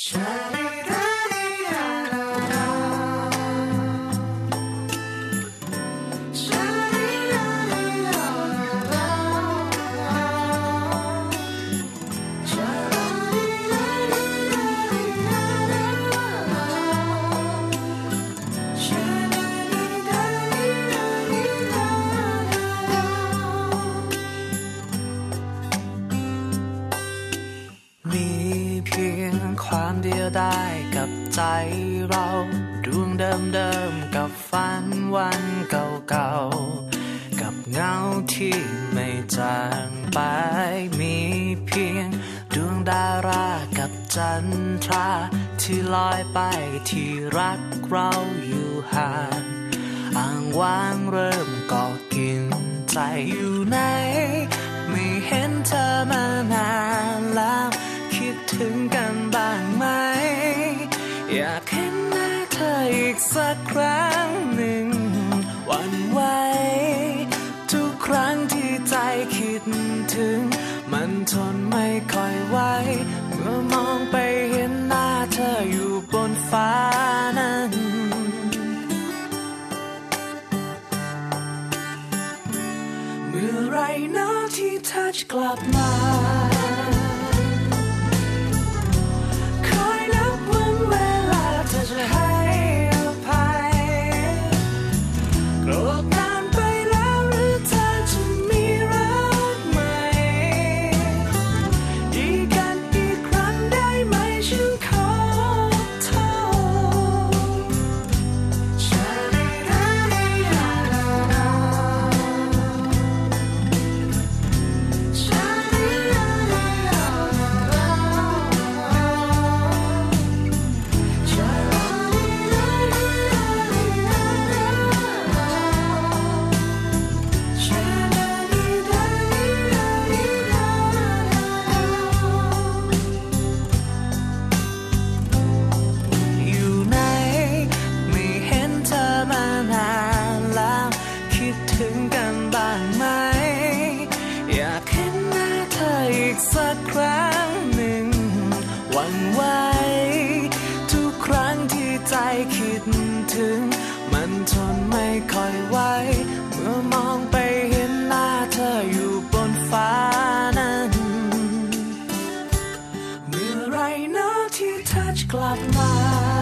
มี ความเดียวไดายกับใจเราดวงเดิมเดิมกับฝันวันเก่าๆกับเงาที่ไม่จางไปมีเพียง ดวงดารากับจันทรา ที่ลอยไปที่รักเราอยู่ห่างอ่างว่างเริ่มก่อกินใจอยู่ไหน ครั้งหนึ่งวันไหวทุกครั้งที่ใจคิดถึง มันทนไม่ค่อยไหวเมื่อมองไปเห็นหน้าเธออยู่บนฟ้านั้นเมื่อไรนาะที่เธอจะกลับมา เมื่อไ